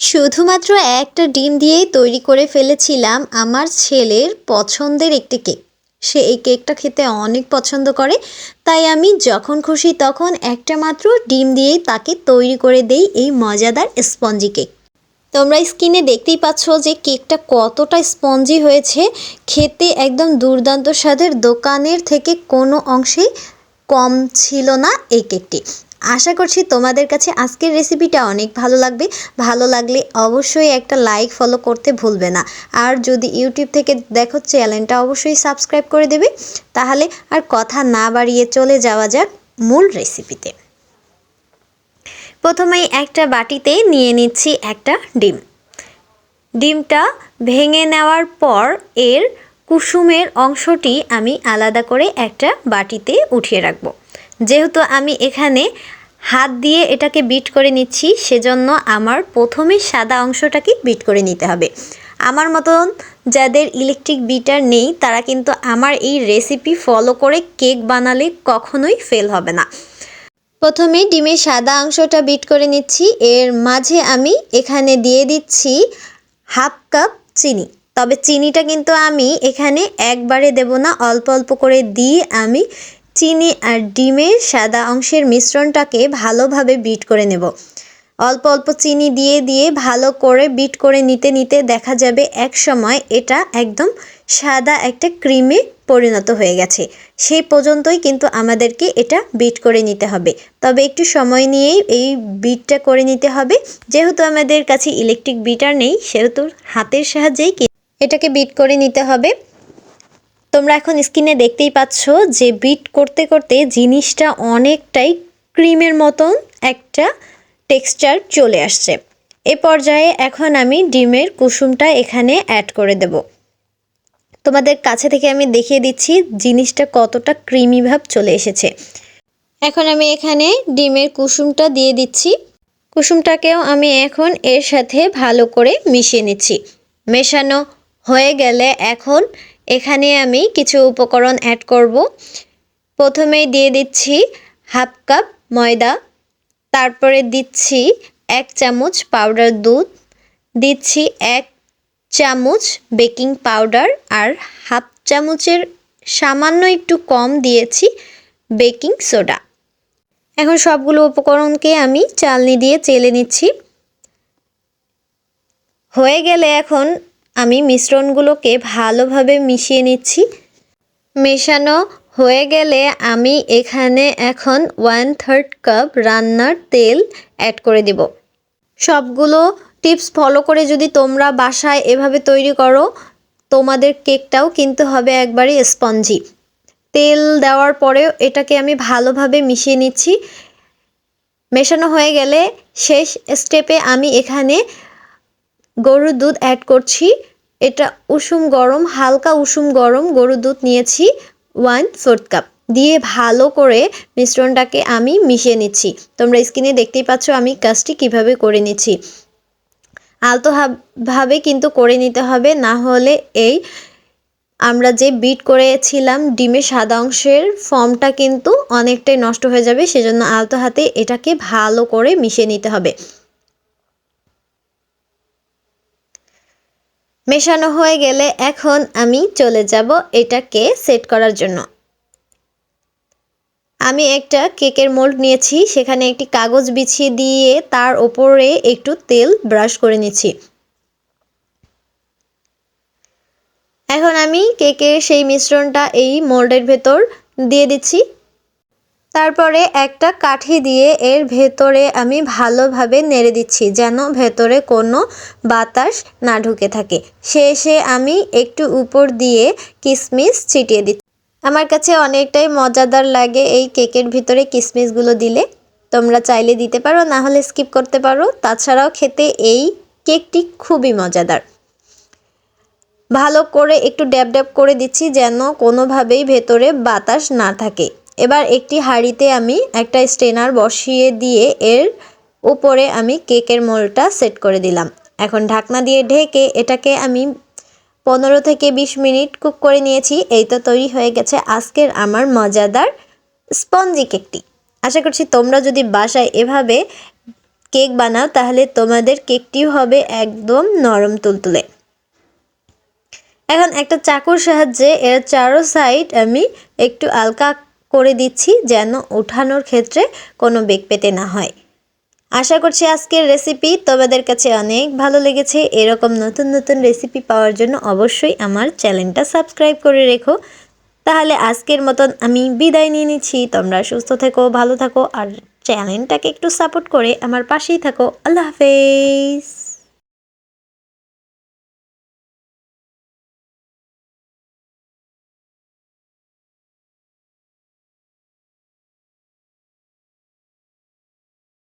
শুধুমাত্র একটা ডিম দিয়েই তৈরি করে ফেলেছিলাম আমার ছেলের পছন্দের একটি কেক। সে এই কেকটা খেতে অনেক পছন্দ করে, তাই আমি যখন খুশি তখন একটা মাত্র ডিম দিয়েই তাকে তৈরি করে দেই এই মজাদার স্পঞ্জি কেক। তোমরা স্কিনে দেখতেই পাচ্ছ যে কেকটা কতটা স্পঞ্জি হয়েছে। খেতে একদম দুর্দান্ত স্বাদের, দোকানের থেকে কোনো অংশেই কম ছিল না এই কেকটি। আশা করছি তোমাদের কাছে আজকের রেসিপিটা অনেক ভালো লাগবে। ভালো লাগলে অবশ্যই একটা লাইক ফলো করতে ভুলবে না। আর যদি ইউটিউব থেকে দেখো চ্যানেলটা অবশ্যই সাবস্ক্রাইব করে দেবে। তাহলে আর কথা না বাড়িয়ে চলে যাওয়া যাক মূল রেসিপিতে প্রথমেই একটা বাটিতে নিয়ে নিচ্ছি একটা ডিম। ডিমটা ভেঙে নেওয়ার পর এর কুসুমের অংশটি আমি আলাদা করে একটা বাটিতে উঠিয়ে রাখব। যেহেতু আমি এখানে হাত দিয়ে এটাকে বিট করে নিচ্ছি, সেজন্য আমার প্রথমে সাদা অংশটাকে বিট করে নিতে হবে। আমার মতন যাদের ইলেকট্রিক বিটার নেই, তারা কিন্তু আমার এই রেসিপি ফলো করে কেক বানালে কখনোই ফেল হবে না। প্রথমে ডিমের সাদা অংশটা বিট করে নিচ্ছি। এর মাঝে আমি এখানে দিয়ে দিচ্ছি হাফ কাপ চিনি। তবে চিনিটা কিন্তু আমি এখানে একবারে দেব না, অল্প অল্প করে দিয়ে আমি চিনি আর ডিমের সাদা অংশের মিশ্রণটাকে ভালোভাবে বিট করে নেব। অল্প অল্প চিনি দিয়ে দিয়ে ভালো করে বিট করে নিতে নিতে দেখা যাবে এক সময় এটা একদম সাদা একটা ক্রিমে পরিণত হয়ে গেছে। সেই পর্যন্তই কিন্তু আমাদেরকে এটা বিট করে নিতে হবে। তবে একটু সময় নিয়েই এই বিটটা করে নিতে হবে। যেহেতু আমাদের কাছে ইলেকট্রিক বিটার নেই, সেহেতু হাতের সাহায্যেই এটাকে বিট করে নিতে হবে। তোমরা এখন স্ক্রিনে দেখতেই পাচ্ছ যে বিট করতে করতে জিনিসটা অনেকটাই ক্রিমের মতন একটা টেক্সচার চলে আসছে। এ পর্যায়ে এখন আমি ডিমের কুসুমটা এখানে অ্যাড করে দেব। তোমাদের কাছে থেকে আমি দেখিয়ে দিচ্ছি জিনিসটা কতটা ক্রিমি ভাব চলে এসেছে। এখন আমি এখানে ডিমের কুসুমটা দিয়ে দিচ্ছি। কুসুমটাকেও আমি এখন এর সাথে ভালো করে মিশিয়ে নিচ্ছি। মেশানো হয়ে গেলে এখন এখানে আমি কিছু উপকরণ অ্যাড করব। প্রথমেই দিয়ে দিচ্ছি হাফ কাপ ময়দা, তারপরে দিচ্ছি এক চামচ পাউডার দুধ, দিচ্ছি এক চামচ বেকিং পাউডার আর হাফ চামচের সামান্য একটু কম দিয়েছি বেকিং সোডা এখন সবগুলো উপকরণকে আমি চালনি দিয়ে চেলে নিচ্ছি। হয়ে গেলে এখন আমি মিশ্রণগুলোকে ভালোভাবে মিশিয়ে নিচ্ছি। মেশানো হয়ে গেলে আমি এখানে এখন ওয়ান থার্ড কাপ রান্নার তেল অ্যাড করে দেব। সবগুলো টিপস ফলো করে যদি তোমরা বাসায় এভাবে তৈরি করো, তোমাদের কেকটাও কিন্তু হবে একবারে স্পঞ্জি। তেল দেওয়ার পরেও এটাকে আমি ভালোভাবে মিশিয়ে নিচ্ছি। মেশানো হয়ে গেলে শেষ স্টেপে আমি এখানে গরুর দুধ অ্যাড করছি। এটা উষুম গরম, হালকা উষুম গরম গরুর দুধ নিয়েছি ওয়ান ফোর্থ কাপ দিয়ে ভালো করে মিশ্রণটাকে আমি মিশিয়ে নিচ্ছি। তোমরা স্ক্রিনে দেখতেই পাচ্ছ আমি কাজটি কীভাবে করে নিচ্ছি। আলতো ভাবে কিন্তু করে নিতে হবে, না হলে এই আমরা যে বিট করেছিলাম ডিমের সাদা অংশের ফর্মটা কিন্তু অনেকটাই নষ্ট হয়ে যাবে, সেজন্য আলতো হাতে এটাকে ভালো করে মিশিয়ে নিতে হবে। মেশানো হয়ে গেলে এখন আমি চলে যাব এটাকে সেট করার জন্য। আমি একটা কেকের মোল্ড নিয়েছি, সেখানে একটি কাগজ বিছিয়ে দিয়ে তার ওপরে একটু তেল ব্রাশ করে নিচ্ছি। এখন আমি কেকের সেই মিশ্রণটা এই মোল্ডের ভেতর দিয়ে দিচ্ছি। তারপরে একটা কাঠি দিয়ে এর ভেতরে আমি ভালোভাবে নেড়ে দিচ্ছি, যেন ভেতরে কোনো বাতাস না ঢুকে থাকে। শেষে আমি একটু উপর দিয়ে কিশমিশ ছিটিয়ে দিচ্ছি। আমার কাছে অনেকটাই মজাদার লাগে এই কেকের ভিতরে কিশমিশগুলো দিলে। তোমরা চাইলে দিতে পারো, না হলে স্কিপ করতে পারো। তাছাড়াও খেতে এই কেকটি খুবই মজাদার। ভালো করে একটু ড্যাব ড্যাব করে দিচ্ছি, যেন কোনোভাবেই ভেতরে বাতাস না থাকে। এবার একটি হাঁড়িতে আমি একটা স্টেনার বসিয়ে দিয়ে এর উপরে আমি কেকের মোলটা সেট করে দিলাম। এখন ঢাকনা দিয়ে ঢেকে এটাকে আমি পনেরো থেকে বিশ মিনিট কুক করে নিয়েছি। এই তো তৈরি হয়ে গেছে আজকের আমার মজাদার স্পঞ্জি কেকটি। আশা করছি তোমরা যদি বাসায় এভাবে কেক বানাও, তাহলে তোমাদের কেকটিও হবে একদম নরম তুলতুলে। এখন একটা চাকুর সাহায্যে এর চারো সাইড আমি একটু আলকা করে দিচ্ছি যেন উঠানোর ক্ষেত্রে কোনো বেগ পেতে না হয়। আশা করছি আজকের রেসিপি তোমাদের কাছে অনেক ভালো লেগেছে। এরকম নতুন নতুন রেসিপি পাওয়ার জন্য অবশ্যই আমার চ্যানেলটা সাবস্ক্রাইব করে রেখো। তাহলে আজকের মতন আমি বিদায় নিয়ে নিচ্ছি। তোমরা সুস্থ থেকো, ভালো থাকো আর চ্যানেলটাকে একটু সাপোর্ট করে আমার পাশেই থাকো। আল্লাহ হাফেজ।